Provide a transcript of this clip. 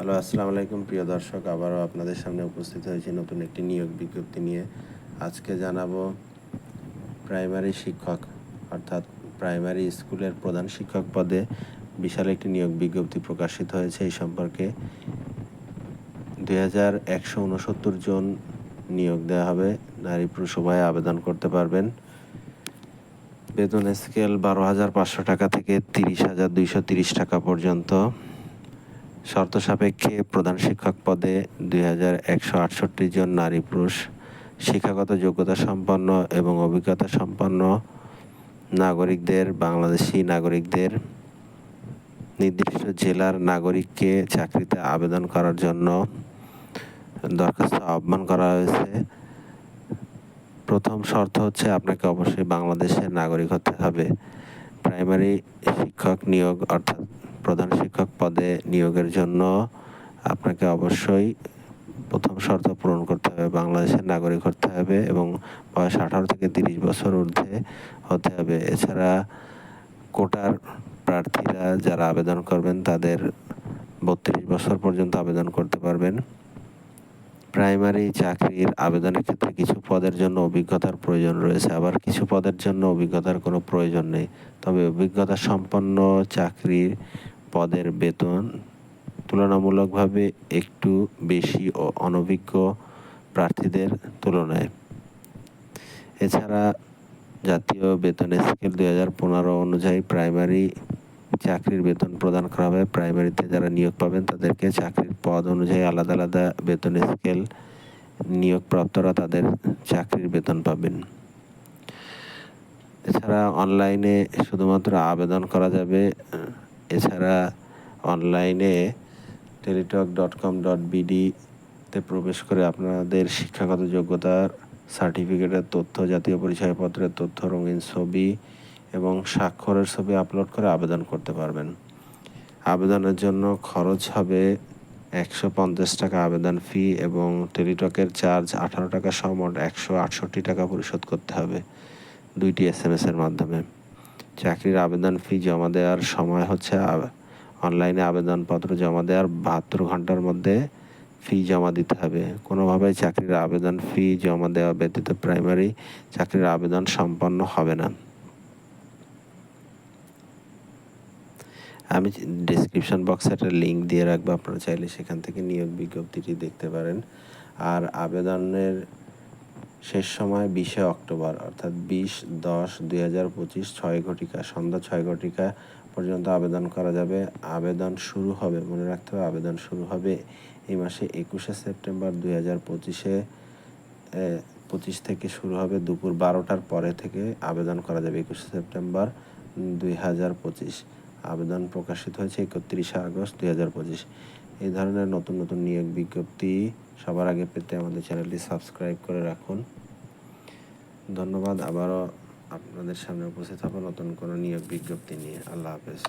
Hello, আসসালামু আলাইকুম প্রিয় দর্শক, আবারও আপনাদের সামনে উপস্থিত হয়েছি নতুন একটি নিয়োগ বিজ্ঞপ্তি নিয়ে। আজকে জানাব প্রাইমারি শিক্ষক, অর্থাৎ প্রাইমারি স্কুলের প্রধান শিক্ষক পদে বিশাল একটি নিয়োগ বিজ্ঞপ্তি প্রকাশিত হয়েছে এই সম্পর্কে। দুই হাজার একশো উনসত্তর জন নিয়োগ দেওয়া হবে, নারী পুরুষ উভয়ে আবেদন করতে পারবেন। বেতন স্কেল বারো হাজার পাঁচশো টাকা থেকে তিরিশ হাজার দুইশো তিরিশ টাকা পর্যন্ত। শর্ত সাপেক্ষে প্রধান শিক্ষক পদে দুই হাজার একশো আটষট্টি জন নারী পুরুষ, শিক্ষাগত যোগ্যতা সম্পন্ন এবং অভিজ্ঞতা সম্পন্ন নাগরিকদের, বাংলাদেশি নাগরিকদের নির্দিষ্ট জেলার নাগরিককে চাকরিতে আবেদন করার জন্য দরখাস্ত আহ্বান করা হয়েছে। প্রথম শর্ত হচ্ছে আপনাকে অবশ্যই বাংলাদেশের নাগরিক হতে হবে। প্রাইমারি শিক্ষক নিয়োগ অর্থাৎ প্রধান শিক্ষক পদে নিয়োগের জন্য আপনাকে অবশ্যই প্রথম শর্ত পূরণ করতে হবে, বাংলাদেশের নাগরিক হতে হবে এবং বয়স আঠারো থেকে তিরিশ বছর ঊর্ধ্বে হতে হবে। এছাড়া কোটার প্রার্থীরা যারা আবেদন করবেন তাদের বত্রিশ বছর পর্যন্ত আবেদন করতে পারবেন। প্রাইমারি চাকরির আবেদনের ক্ষেত্রে কিছু পদের জন্য অভিজ্ঞতার প্রয়োজন রয়েছে, আবার কিছু পদের জন্য অভিজ্ঞতার কোনো প্রয়োজন নেই। তবে অভিজ্ঞতা সম্পন্ন চাকরির পদের বেতন তুলনামূলকভাবে একটু বেশি ও অনভিজ্ঞ প্রার্থীদের তুলনায়। এছাড়া জাতীয় বেতন স্কেল দুই হাজার পনেরো অনুযায়ী প্রাইমারি চাকরির বেতন প্রদান করা হবে। প্রাইমারিতে যারা নিয়োগ পাবেন তাদেরকে চাকরির পদ অনুযায়ী আলাদা আলাদা বেতন স্কেল নিয়োগপ্রাপ্তরা তাদের চাকরির বেতন পাবেন। এছাড়া অনলাইনে শুধুমাত্র আবেদন করা যাবে এছাড়া অনলাইনে টেলিটক ডট কম ডট বিডিতে প্রবেশ করে আপনাদের শিক্ষাগত যোগ্যতার সার্টিফিকেটের তথ্য, জাতীয় পরিচয়পত্রের তথ্য, রঙিন ছবি এবং স্বাক্ষরের ছবি আপলোড করে আবেদন করতে পারবেন। আবেদনের জন্য খরচ হবে একশো পঞ্চাশ টাকা আবেদন ফি এবং টেলিটকের চার্জ আঠারো টাকা সমট একশো আটষট্টি টাকা পরিশোধ করতে হবে। দুইটি এস এম এসের মাধ্যমে। চাকরির আবেদন ফি জমা দেওয়ার সময় হচ্ছে অনলাইনে আবেদনপত্র জমা দেওয়ার বাহাত্তর ঘণ্টার মধ্যে ফি জমা দিতে হবে। কোনোভাবেই চাকরির আবেদন ফি জমা দেওয়া ব্যতীত প্রাইমারি চাকরির আবেদন সম্পন্ন হবে না। আমি ডিসক্রিপশন বক্সে একটা লিঙ্ক দিয়ে রাখব, আপনারা চাইলে সেখান থেকে নিয়োগ বিজ্ঞপ্তিটি দেখতে পারেন। আর আবেদনের শেষ সময় বিশে অক্টোবর, অর্থাৎ বিশ দশ দুই হাজার পঁচিশ, ছয় ঘটিকা, সন্ধ্যা ছয় ঘটিকা পর্যন্ত আবেদন করা যাবে। আবেদন শুরু হবে, মনে রাখতে হবে আবেদন শুরু হবে এই মাসে একুশে সেপ্টেম্বর দুই হাজার পঁচিশে পঁচিশ থেকে শুরু হবে দুপুর বারোটার পরে থেকে আবেদন করা যাবে একুশে সেপ্টেম্বর দুই হাজার পঁচিশ। আবেদন প্রকাশিত হয়েছে একত্রিশে আগস্ট দুই হাজার পঁচিশ। এই ধরনের নতুন নতুন নিয়োগ বিজ্ঞপ্তি সবার আগে পেতে আমাদের চ্যানেলটি সাবস্ক্রাইব করে রাখুন। ধন্যবাদ, আবারও আপনাদের সামনে উপস্থিত হব নতুন কোনো নিয়োগ বিজ্ঞপ্তি নিয়ে। আল্লাহ হাফেজ।